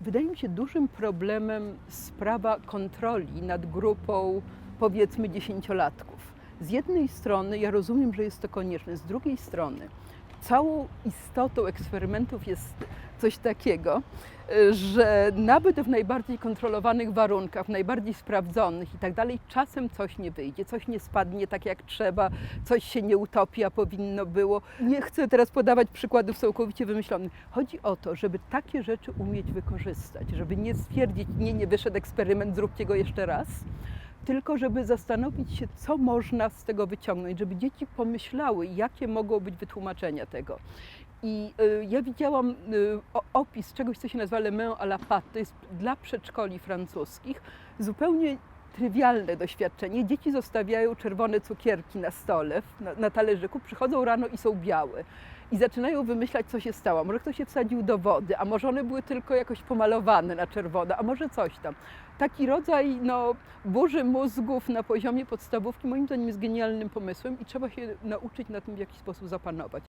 Wydaje mi się dużym problemem sprawa kontroli nad grupą powiedzmy dziesięciolatków. Z jednej strony ja rozumiem, że jest to konieczne, z drugiej strony całą istotą eksperymentów jest coś takiego, że nawet w najbardziej kontrolowanych warunkach, w najbardziej sprawdzonych i tak dalej, czasem coś nie wyjdzie, coś nie spadnie tak jak trzeba, coś się nie utopi, a powinno było. Nie chcę teraz podawać przykładów całkowicie wymyślonych. Chodzi o to, żeby takie rzeczy umieć wykorzystać, żeby nie stwierdzić, nie, nie wyszedł eksperyment, zróbcie go jeszcze raz, tylko żeby zastanowić się, co można z tego wyciągnąć, żeby dzieci pomyślały, jakie mogą być wytłumaczenia tego. I y, ja widziałam o- opis czegoś, co się nazywa Le Main à la pâte, to jest dla przedszkoli francuskich zupełnie trywialne doświadczenie. Dzieci zostawiają czerwone cukierki na stole, na, na talerzyku, przychodzą rano i są białe. I zaczynają wymyślać, co się stało. Może ktoś je wsadził do wody, a może one były tylko jakoś pomalowane na czerwono, a może coś tam. Taki rodzaj no, burzy mózgów na poziomie podstawówki moim zdaniem jest genialnym pomysłem i trzeba się nauczyć na tym w jakiś sposób zapanować.